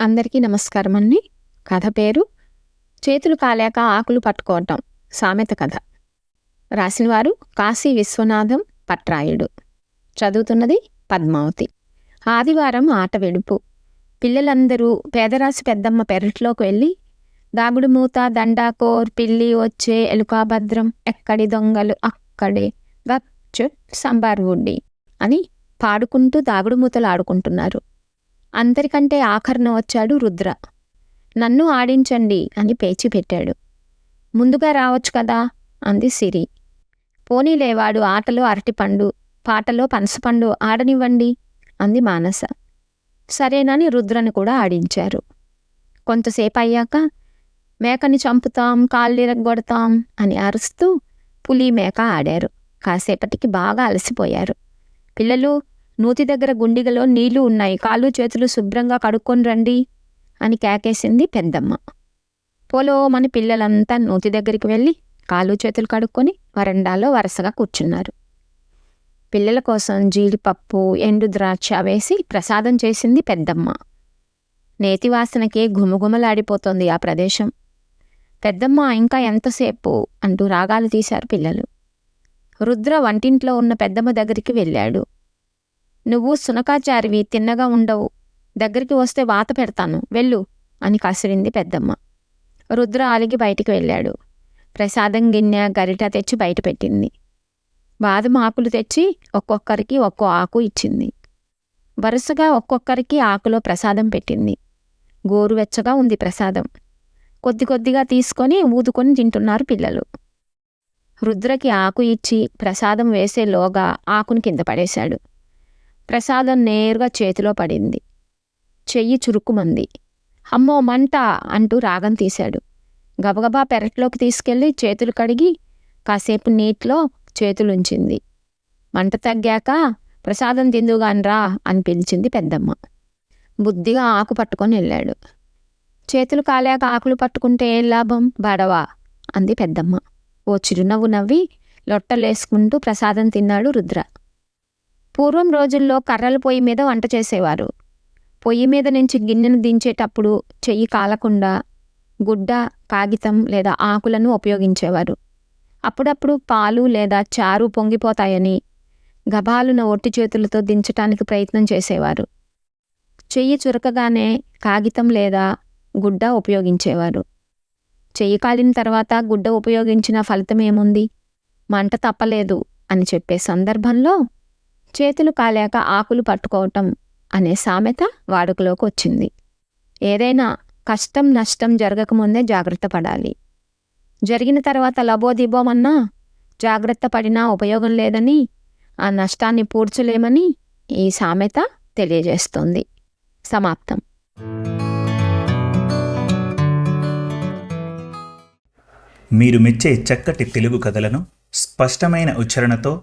అందరికీ నమస్కారం అండి. కథ పేరు చేతులు కాలాక ఆకులు పట్టుకోవటం సామెత కథ. రాసినవారు కాశీ విశ్వనాథం పట్రాయుడు. చదువుతున్నది పద్మావతి. ఆదివారం ఆట వెడుపు. పిల్లలందరూ పేదరాశి పెద్దమ్మ పెరట్లోకి వెళ్ళి దాగుడు మూత దండాకోర్ పిల్లి వచ్చే ఎలుకాభద్రం ఎక్కడి దొంగలు అక్కడే గచ్చు సంబార్ ఉడ్డి అని పాడుకుంటూ దాగుడు మూతలు ఆడుకుంటున్నారు. అందరికంటే ఆఖరున వచ్చాడు రుద్ర. నన్ను ఆడించండి అని పేచి పెట్టాడు. ముందుగా రావచ్చు కదా అంది సిరి. పోనీలేవాడు ఆటలో అరటిపండు పాటలో పనసపండు ఆడనివ్వండి అంది మానస. సరేనని రుద్రని కూడా ఆడించారు. కొంతసేపు అయ్యాక మేకని చంపుతాం కాళ్ళిరగొడతాం అని అరుస్తూ పులి మేక ఆడారు. కాసేపటికి బాగా అలసిపోయారు. పిల్లలు నూతి దగ్గర గుండిగలో నీళ్ళు ఉన్నాయి. కాళ్ళు చేతులు శుభ్రంగా కడుక్కొని రండి అని కేకేసింది పెద్దమ్మ. పోలో మన పిల్లలంతా నూతి దగ్గరికి వెళ్ళి కాళ్ళు చేతులు కడుక్కొని వరండాలో వరుసగా కూర్చున్నారు. పిల్లల కోసం జీడిపప్పు ఎండు ద్రాక్ష వేసి ప్రసాదం చేసింది పెద్దమ్మ. నేతి వాసనకే ఘుమఘుమలాడిపోతోంది ఆ ప్రదేశం. పెద్దమ్మ ఇంకా ఎంతసేపు అంటూ రాగాలు తీశారు పిల్లలు. రుద్ర వంటింట్లో ఉన్న పెద్దమ్మ దగ్గరికి వెళ్ళాడు. నువ్వు సునకాచారివి తిన్నగా ఉండవు. దగ్గరికి వస్తే వాత పెడతాను. వెళ్ళు అని కసిరింది పెద్దమ్మ. రుద్ర అలిగి బయటికి వెళ్ళాడు. ప్రసాదం గిన్నె గరిట తెచ్చి బయట పెట్టింది. బాదం ఆకులు తెచ్చి ఒక్కొక్కరికి ఒక్కో ఆకు ఇచ్చింది. వరుసగా ఒక్కొక్కరికి ఆకులో ప్రసాదం పెట్టింది. గోరువెచ్చగా ఉంది ప్రసాదం. కొద్ది కొద్దిగా తీసుకొని ఊదుకొని తింటున్నారు పిల్లలు. రుద్రకి ఆకు ఇచ్చి ప్రసాదం వేసేలోగా ఆకుని కింద పడేశాడు. ప్రసాదం నేరుగా చేతిలో పడింది. చెయ్యి చురుక్కుమంది అమ్మో మంట అంటూ రాగం తీశాడు. గబగబా పెరట్లోకి తీసుకెళ్ళి చేతులు కడిగి కాసేపు నీటిలో చేతులుంచింది. మంట తగ్గాక ప్రసాదం తిందుగానరా అని పిలిచింది పెద్దమ్మ. బుద్ధిగా ఆకు పట్టుకొని వెళ్ళాడు. చేతులు కాలేక ఆకులు పట్టుకుంటే ఏం లాభం బడవా? అంది పెద్దమ్మ. ఓ చిరునవ్వు నవ్వి లొట్టలేసుకుంటూ ప్రసాదం తిన్నాడు రుద్ర. పూర్వం రోజుల్లో కర్రల పొయ్యి మీద వంట చేసేవారు. పొయ్యి మీద నుంచి గిన్నెను దించేటప్పుడు చెయ్యి కాలకుండా గుడ్డ కాగితం లేదా ఆకులను ఉపయోగించేవారు. అప్పుడప్పుడు పాలు లేదా చారు పొంగిపోతాయని గబాలున ఒట్టి చేతులతో దించటానికి ప్రయత్నం చేసేవారు. చెయ్యి చురకగానే కాగితం లేదా గుడ్డ ఉపయోగించేవారు. చెయ్యి కాలిన తర్వాత గుడ్డ ఉపయోగించిన ఫలితం ఏముంది? మంట తప్పలేదు అని చెప్పే సందర్భంలో చేతులు కాలాక ఆకులు పట్టుకోవటం అనే సామెత వాడుకలోకి వచ్చింది. ఏదైనా కష్టం నష్టం జరగకముందే జాగ్రత్త పడాలి. జరిగిన తర్వాత లబోదిబోమన్నా జాగ్రత్త పడినా ఉపయోగం లేదని ఆ నష్టాన్ని పూడ్చలేమని ఈ సామెత తెలియజేస్తోంది. సమాప్తం. మీరు మెచ్చే చక్కటి తెలుగు కథలను స్పష్టమైన ఉచ్చారణతో